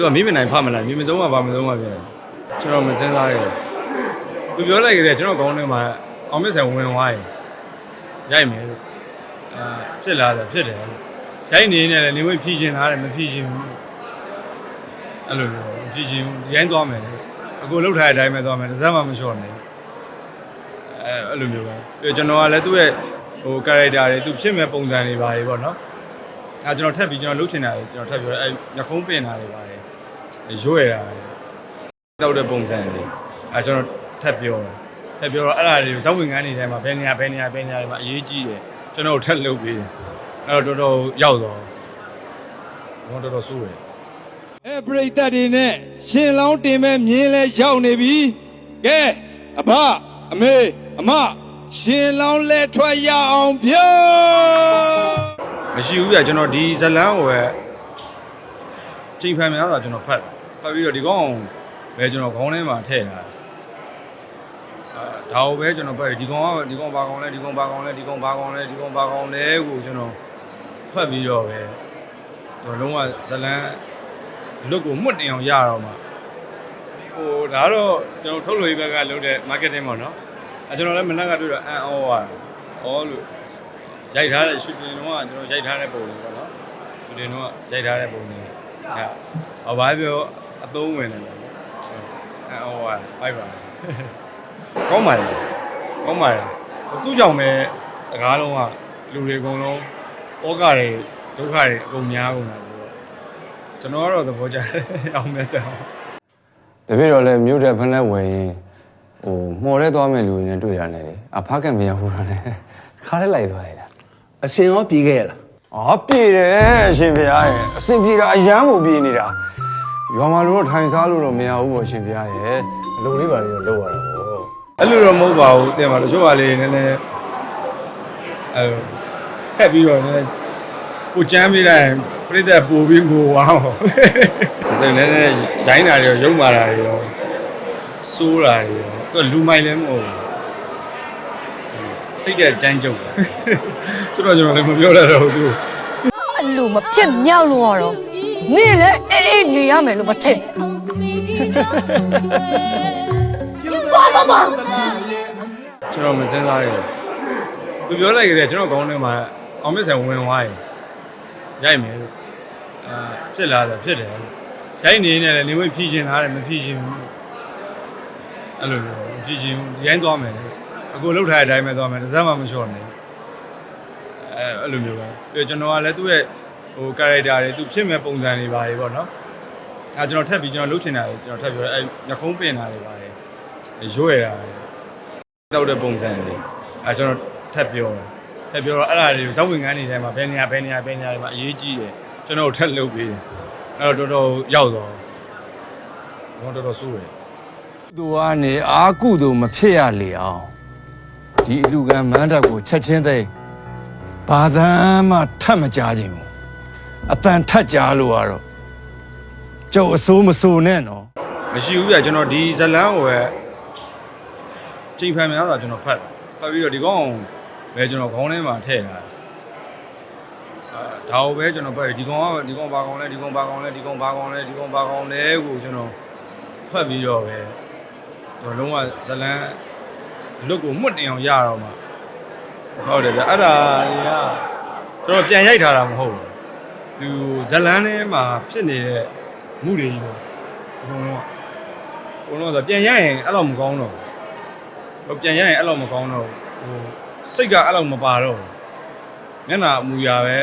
သူကမိမနိုင်ဖမနိုင်မိမဆုံးမှဘာမဆုံးမှပြန်ကျွန်တော်မစင်းစားရဘူးသူပြောလိုက်ကြတယ်ကျွန်တော်ကောင်းထဲမှာအောင်မစ်ဆန်ဝင်သွားရင်ရိုက်မယ်လို့အာဖြစ်လာတယ်ဖြစ်တယ်လို့ရိုက်နေနေတယ်နေဝင်ဖြီးချင်လာတယ်မဖြီးချင်ဘူးအဲ့လိုမျိုးဖြီးချင်ဒီတိုင်းသွားမယ်အခုလှုပ်ထားတဲ့အတိုင်းပဲသွားမယ်တစ်စက်မှမလျှော့နဲ့အဲအဲ့လိုမျိုးပဲပြီးတော့ကျွန်တော်ကလည်းသူ့ရဲ့ဟို character တွေသူဖြစ်မဲ့ပုံစံတွေပါတွေပေါ့နော်အဲကျွန်တော်ထပ်ပြီးကျွန်တော်လှုပ်ချင်တာတွေကျွန်တော်ထပ်ပြီးတော့အဲညခုံးပင်တာတွေပါတယ် ရွေ့တာတွေတောက်တဲ့ပုံစံတွေအဲကျွန်တော်ထပ်ပြောတယ်ထပ်ပြောတော့အဲ့ဒါတွေဇောက်ဝင်ကန်းနေတိုင်းမှာဘယ်နေရာဘယ်နေရာဘယ်နေရာတွေမှာအရေးကြီးတယ်ကျွန်တော်ထပ်လုပ်ပြီးတယ်အဲ့တော့တော်တော်ရောက်တော့ဘောတော်တော်စိုးတယ်အဲပရိသတ်တွေနဲ့ရှင်လောင်းတင်မဲ့မြင်းလဲရောက်နေပြီကဲအဖအမေအမရှင်လောင်းလဲထွက်ရအောင်ပြောမရှိဘူးပြကျွန်တော်ဒီဇလန်းကိုပဲချိန်ဖန်များစွာကျွန်တော်ဖတ် ဖတ်ပြီးတော့ဒီကောင်ပဲကျွန်တော်ခေါင်းထဲမှာထည့်တာအဲဒါကိုပဲကျွန်တော်ဖတ်ပြီးဒီကောင်ကဒီကောင်ဘာကောင်လဲဒီကောင်ဘာကောင်လဲဒီကောင်ဘာကောင်လဲဒီကောင်ဘာကောင်လဲကိုကျွန်တော်ဖတ်ပြီးတော့ပဲကျွန်တော်လုံးဝဇလန်းလွတ်ကိုမှုတ်တင်အောင်ရတော့မှာဟိုဒါတော့ကျွန်တော်ထုတ်လို့ရေးဘက်ကလုပ်တဲ့ marketing ပေါ့နော်အဲကျွန်တော်လည်းမနက်ကတွေ့တော့အန်အောသွားတယ်ဩလို့ရိုက်ထားတဲ့ရှူတင်တော့ကကျွန်တော်ရိုက်ထားတဲ့ပုံတွေပေါ့နော်ရှူတင်တော့ရိုက်ထားတဲ့ပုံတွေအဲဟောဘာပြော အသုံးဝင်တယ်ပေါ့နော်အဲဟောပါဘိုက်ပါကောင်းပါလေကောင်းပါလေသူ့ကြောင့်ပဲတကားလုံးကလူတွေအကုန်လုံးဩကတွေဒုက္ခတွေအကုန်များကုန်တာဆိုတော့ကျွန်တော်ကတော့သဘောကျတယ်အောင်မဲဆက်အောင်တပည့်တော်လည်းမြို့တဲ့ဖက်လက်ဝယ်ရင်ဟိုမှော်ရဲသွားမဲ့လူတွေနဲ့တွေ့ရတယ်လေအဖားကမရဘူးလားခါရဲလိုက်သွားရတာအရှင်ရောပြေးခဲ့ရလားအော်ပြေတယ်အရှင်ဘုရားရဲ့အစင်ပြေတာအယမ်းကိုပြေနေတာ ရွာမှာလို့တော့ထိုင်စားလို့တော့မရဘူးပေါ့ရှင်ဘုရားရဲ့အလုပ်လေးပါလေးတော့လုပ်ရတာပေါ့အဲ့လိုတော့မဟုတ်ပါဘူးတင်ပါတချို့ကလေနည်းနည်းအဲထက်ပြီးတော့နည်းနည်းကိုကြမ်းပေးလိုက်ရင်ပြိတ္တပူပြီးငိုအောင်ဒါနည်းနည်းရိုင်းတာတွေရောရုံမာတာတွေရောစိုးတာတွေရောသူကလူမိုင်လည်းမဟုတ်ဘူးစိတ်တဲ့ကြမ်းကြုတ်တာကျွန်တော်ကျွန်တော်လည်းမပြောရတော့ဘူးသူအလူမဖြစ်မြောက်လို့ရတော့နေလေ အေးအေးနေရမယ်လို့မထင်သွားတော့တော့ကျွန်တော်မစင်းစားရဘူးသူပြောလိုက်ကြတယ်ကျွန်တော်ကောင်းထဲမှာအောင်မစ်ဆန်ဝင်သွားရင်ရိုက်မယ်လို့အာဖြစ်လာတယ်ဖြစ်တယ်လို့ရိုက်နေနေတယ်နေဝင်ဖြီးချင်လာတယ်မဖြီးချင်ဘူးအဲ့လိုမျိုးမဖြီးချင်ဘူးဒီတိုင်းသွားမယ်အခုလှုပ်ထားတဲ့အတိုင်းပဲသွားမယ်တစ်စက်မှမလျှော့နဲ့အဲအဲ့လိုမျိုးပဲပြီးတော့ကျွန်တော်ကလည်းသူ့ရဲ့ ဟို character တွေသူဖြစ်မဲ့ပုံစံတွေပါတယ်ပေါ့နော်အဲကျွန်တော်ထပ်ပြီးကျွန်တော်လှုပ်ချင်တာတွေကျွန်တော်ထပ်ပြောအဲညခုံးပင်တာတွေပါတယ်ရွေ့တာတွေတောက်တဲ့ပုံစံတွေအဲကျွန်တော်ထပ်ပြောတယ်ထပ်ပြောတော့အဲ့ဒါတွေဇောက်ဝင်ကန်းနေတိုင်းမှာဘယ်နေရာဘယ်နေရာဘယ်နေရာတွေမှာအရေးကြီးတယ်ကျွန်တော်တို့ထပ်လုပ်ပြီးတယ်အဲ့တော့တော်တော်ရောက်တော့ဘောတော်တော်ဆိုးတယ်သူကနေအာကုသူမဖြစ်ရလေအောင်ဒီအလူကံမန်းတက်ကိုချက်ချင်းသိမ်းဘာသာမှထပ်မကြားခြင်းဘူး အတန်ထပ်ကြားလို့ကတော့ကျုပ်အစိုးမစိုးနဲ့နော်မရှိဘူးပြကျွန်တော်ဒီဇလန်းကိုပဲချိန်ဖန်များစွာကျွန်တော်ဖတ်ဖတ်ပြီးတော့ဒီကောင်ပဲကျွန်တော်ခေါင်းထဲမှာထည့်တာအဲဒါကိုပဲကျွန်တော်ဖတ်ပြီးဒီကောင်ကဒီကောင်ဘာကောင်လဲဒီကောင်ဘာကောင်လဲဒီကောင်ဘာကောင်လဲဒီကောင်ဘာကောင်လဲကိုကျွန်တော်ဖတ်ပြီးတော့ပဲကျွန်တော်လုံးဝဇလန်းလွတ်ကိုမှုတ်တင်အောင်ရတော့မှာဟုတ်တယ်ဗျအဲ့ဒါတွေကကျွန်တော်ပြန်ရိုက်ထားတာမဟုတ်ဘူး သူဇလန်းထဲမှာဖြစ်နေတဲ့မှုတွေကြီးပေါ့အကုန်လုံးကဘုံတော့ဆိုပြန်ရရင်အဲ့လောက်မကောင်းတော့ဘူးဟိုပြန်ရရင်အဲ့လောက်မကောင်းတော့ဘူးဟိုစိတ်ကအဲ့လောက်မပါတော့ဘူးမျက်နှာအမူအရာပဲ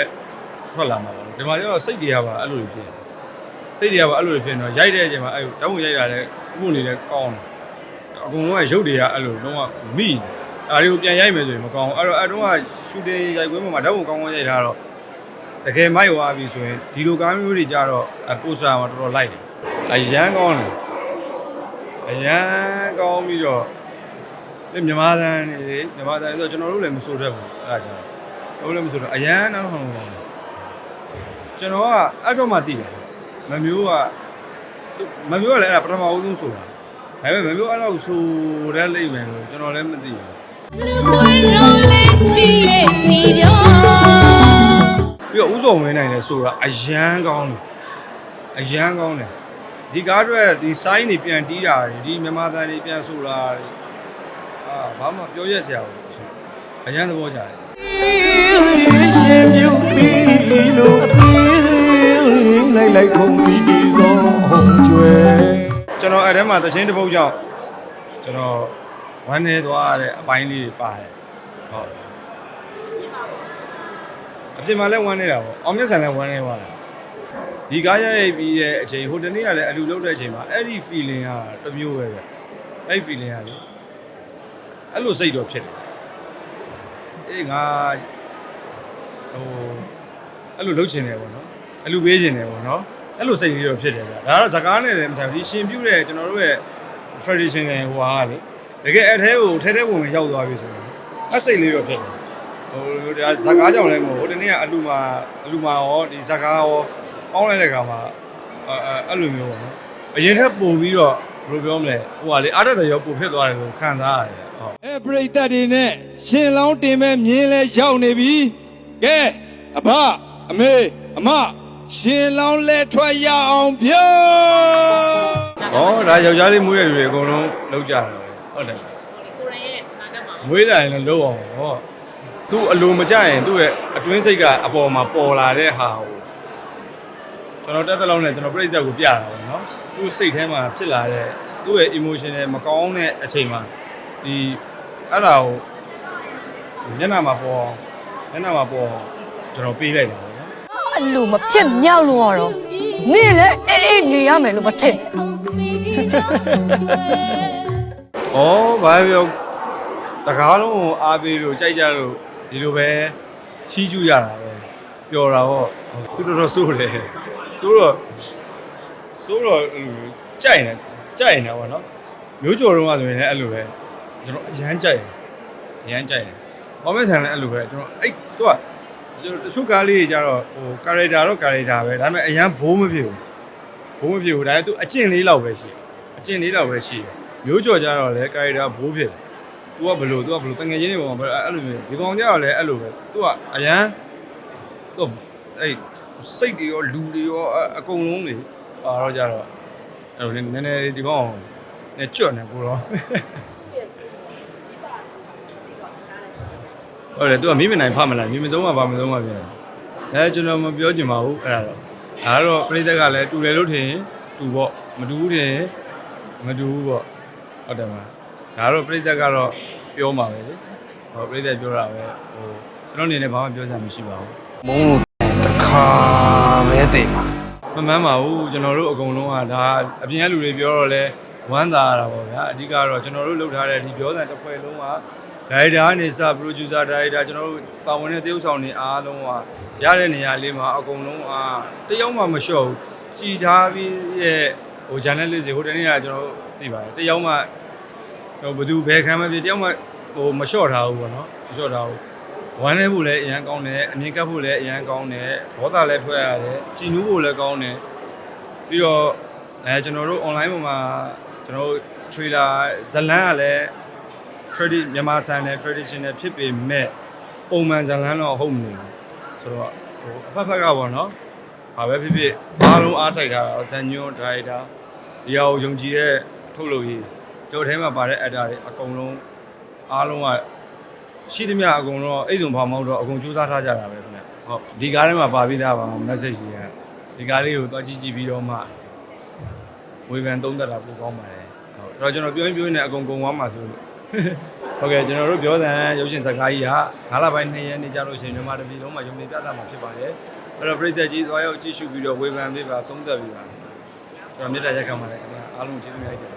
ထွက်လာမှာပေါ့ဒီမှာကျတော့စိတ်တွေကပါအဲ့လိုတွေဖြစ်စိတ်တွေကပါအဲ့လိုတွေဖြစ်တော့ရိုက်တဲ့အချိန်မှာအဲ့တောင်းဝင်ရိုက်တာလည်းဥပုံနေလည်းကောင်းတယ်အကုန်လုံးကရုပ်တွေကအဲ့လိုလုံးဝမိအားတွေကိုပြန်ရိုက်မယ်ဆိုရင်မကောင်းဘူးအဲ့တော့အဲ့တော့ကရှူတင်ရိုက်ခွင့်မှာဓာတ်ပုံကောင်းကောင်းရိုက်ထားတော့ တကယ်မိုက်သွားပြီဆိုရင်ဒီလိုကားမျိုးတွေကြတော့အပိုစတာမှာတော်တော်လိုက်တယ်အရန်ကောင်းတယ်အရန်ကောင်းပြီးတော့ဒီမြန်မာသန်နေလေမြန်မာသန်နေဆိုတော့ကျွန်တော်တို့လည်းမစိုးတတ်ဘူးအဲ့ဒါကြောင့်တို့လည်းမစိုးတော့အရန်နောက်ထောင်ကောင်းတယ်ကျွန်တော်ကအဲ့တော့မှသိတယ်မမျိုးကမမျိုးကလည်းအဲ့ဒါပထမဦးဆုံးဆိုတာဒါပေမဲ့မမျိုးအဲ့လောက်ဆိုတတ်လိမ့်မယ်လို့ကျွန်တော်လည်းမသိဘူး When rolling DSC ပြီး တော့ဥစုံဝင်းနိုင်လဲဆိုတာအရန်ကောင်းတယ်အရန်ကောင်းတယ်ဒီကားအတွက်ဒီ sign တွေပြန်တီးတာတွေဒီမြန်မာတန်တွေပြန်ဆိုတာတွေအာဘာမှပြောရက်စရာဘူးမရှိဘူးအရန်သဘောကျတယ်ရှင်မြူပြီးလို့အသေးလိုက်လိုက်ခုံပြီးပြီးသောဟုံကျွဲကျွန်တော်အဲ့ထဲမှာသချင်းတစ်ပုတ်ကြောင့်ကျွန်တော်ဝမ်းနေသွားတဲ့အပိုင်းလေးတွေပါတယ်ဟုတ် အပြင်မှာလည်းဝမ်းနေတာပေါ့အောင်မြတ်ဆန်လည်းဝမ်းနေသွားတယ်ဒီကားရိုက်ပြီးတဲ့အချိန်ဟိုတနေ့ကလည်းအလူလုပ်တဲ့အချိန်မှာအဲ့ဒီ feeling ကတစ်မျိုးပဲဗျအဲ့ဒီ feeling ကလေအဲ့လိုစိတ်တော့ဖြစ်တယ်အေးငါဟိုအဲ့လိုလုပ်ချင်တယ်ပေါ့နော်အဲ့လိုပေးချင်တယ်ပေါ့နော်အဲ့လိုစိတ်လေးတော့ဖြစ်တယ်ဗျဒါကတော့ဇကားနဲ့လည်းမဆိုင်ဘူးဒီရှင်ပြုတဲ့ကျွန်တော်တို့ရဲ့ traditional ဟိုဟာကလေတကယ်အဲ့ထဲကိုထဲထဲဝင်ဝင်ရောက်သွားပြီဆိုရင်အဲ့စိတ်လေးတော့ဖြစ်တယ် ဟိုဒါဇကားကြောင့်လည်းမဟုတ်ဟိုတနေ့ကအလူမာအလူမာရောဒီဇကားရောပေါင်းလိုက်တဲ့ခါမှာအဲ့အဲ့လိုမျိုးပေါ့နော်အရင်ထက်ပိုပြီးတော့ဘယ်လိုပြောမလဲဟိုဟာလေအားရတဲ့ရောပိုဖြစ်သွားတယ်လို့ခံစားရတယ်ဟုတ်အဲပရိသတ်တွေနဲ့ရှင်လောင်းတင်မဲ့မြင်းလဲရောက်နေပြီကဲအဖအမေအမရှင်လောင်းလဲထွက်ရအောင်ပြော။ဩဒါယောက်ျားလေးမွေးတဲ့လူတွေအကုန်လုံးလောက်ကြတယ်ဟုတ်တယ်ကိုရရဲ့နာကမှာ။မွေးလာရင်လည်းလောက်အောင်ဟော။ သူ့အလိုမကြရင်သူ့ရဲ့အတွင်းစိတ်ကအပေါ်မှာပေါ်လာတဲ့ဟာကိုကျွန်တော်တက်တဲ့လောက်နဲ့ကျွန်တော်ပြိတ္တကိုပြတာပေါ့နော်။သူ့စိတ်ထဲမှာဖြစ်လာတဲ့သူ့ရဲ့ emotional မကောင်းတဲ့အချိန်မှာဒီအဲ့ဒါကိုမျက်နှာမှာပေါ်အောင်မျက်နှာမှာပေါ်အောင်ကျွန်တော်ပေးလိုက်တာပေါ့နော်အဲ့လိုမဖြစ်မြောက်လို့ရတော့နေ့လဲအေးအေးနေရမယ်လို့မထင်နဲ့။ဩဘာပြောတကားလုံးကိုအားပေးလို့ကြိုက်ကြလို့ ဒီလိုပဲချီးကျူးရတာပဲပျော်တာပေါ့သူတော်တော်စိုးတယ်စိုးတော့စိုးတော့အဲ့လိုကြိုက်နေကြိုက်နေတာပေါ့နော်မျိုးကြော်တော့ဆိုရင်လည်းအဲ့လိုပဲကျွန်တော်အရန်ကြိုက်တယ်အရန်ကြိုက်တယ်ဘောမဲဆန်လည်းအဲ့လိုပဲကျွန်တော်အဲ့သူကတချို့ကားလေးတွေကြတော့ဟို character တော့ character ပဲဒါပေမဲ့အရန်ဘိုးမဖြစ်ဘူးဘိုးမဖြစ်ဘူးဒါပေမဲ့သူအကျင့်လေးလောက်ပဲရှိတယ်အကျင့်လေးလောက်ပဲရှိတယ်မျိုးကြော်ကြတော့လေ character ဘိုးဖြစ်တယ် तू ကဘယ်လို तू ကဘယ်လိုတငယ်ချင်းတွေပေါ်မှာအဲ့လိုမျိုးဒီကောင်ကြတော့လည်းအဲ့လိုပဲ तू ကအရန် तू အဲ့စိတ်တွေရောလူတွေရောအကုန်လုံးတွေပါတော့ကြတော့အဲ့လိုနည်းနည်းဒီကောင်နဲ့ကြွနေကိုတော့ဟုတ်တယ် तू ကမိမနိုင်ဖမနိုင်မိမဆုံးမှပါမဆုံးမှပြန်အဲကျွန်တော်မပြောချင်ပါဘူးအဲ့ဒါတော့ဒါကတော့ပြိသက်ကလည်းတူတယ်လို့ထင်ရင်တူပေါ့မတူဘူးထင်ရင်မတူဘူးပေါ့ဟုတ်တယ်မလား ဒါကတော့ပြိသက်ကတော့ပြောမှာပဲလေဟောပြိသက်ပြောတာပဲဟိုကျွန်တော်အနေနဲ့ဘာမှပြောစရာမရှိပါဘူးမုံလို့တခါပဲသိပါမမှန်ပါဘူးကျွန်တော်တို့အကုန်လုံးကဒါအပြင်ကလူတွေပြောတော့လဲဝမ်းသာရတာပေါ့ဗျာအဓိကတော့ကျွန်တော်တို့လုပ်ထားတဲ့ဒီပြောစံတစ်ဖွဲ့လုံးကဒါရိုက်တာကနေစ producer ဒါရိုက်တာကျွန်တော်တို့ပါဝင်တဲ့သရုပ်ဆောင်တွေအားလုံးကရတဲ့နေရာလေးမှာအကုန်လုံးကတယောက်မှမလျှော့ဘူးကြည်ထားပြီးရဲ့ဟို journalist တွေဟိုတနေ့ကကျွန်တော်တို့သိပါတယ်တယောက်မှ ဟိုဘယ်သူဘယ်ခံမဖြစ်တယောက်မှဟိုမလျှော့ထားဘူးပေါ့နော်မလျှော့ထားဘူးဝမ်းနေဖို့လည်းအရန်ကောင်းတယ်အမြင်ကပ်ဖို့လည်းအရန်ကောင်းတယ်ဘောတာလည်းထွက်ရတယ်ကြည်နူးဖို့လည်းကောင်းတယ်ပြီးတော့အဲကျွန်တော်တို့ online ပေါ်မှာကျွန်တော်တို့ trailer ဇလန်းကလည်း tradi မြန်မာဆန်တဲ့ traditional ဖြစ်ပေမဲ့ပုံမှန်ဇလန်းတော့ဟုတ်မနေဘူးဆိုတော့ဟိုအဖက်ဖက်ကပေါ့နော်ဘာပဲဖြစ်ဖြစ်အားလုံးအားစိုက်ထားတာဇန်ညွန်း director ဒီဟာကိုယုံကြည်တဲ့ထုတ်လို့ရေး ကြော်ထဲမှာပါတဲ့ actor တွေအကုန်လုံးအားလုံးကရှိသမျှအကုန်လုံးအဲ့စုံဘာမဟုတ်တော့အကုန်စူးစမ်းထားကြတာပဲခင်ဗျဟုတ်ဒီကားထဲမှာပါပြီးသားပါ message တွေကဒီကားလေးကိုသွားကြည့်ကြည့်ပြီးတော့မှဝေဖန်သုံးသပ်တာပိုကောင်းပါတယ်ဟုတ်အဲ့တော့ကျွန်တော်ပြောရင်ပြောနေအကုန်ကုန်သွားမှာဆိုလို့ဟုတ်ကဲ့ကျွန်တော်တို့ပြောတဲ့ရုပ်ရှင်ဇာတ်ကားကြီးက9လပိုင်း2ရက်နေ့ကြာလို့ရှိရင်မြန်မာတပြည်လုံးမှာယုံနေပြသမှာဖြစ်ပါတယ်အဲ့တော့ပြည်သက်ကြီးသွားရောက်ကြည့်ရှုပြီးတော့ဝေဖန်ပေးပါသုံးသပ်ပေးပါကျွန်တော်မေတ္တာရက်ခံပါတယ်ခင်ဗျအားလုံးကျေးဇူးများတင်ပါတယ်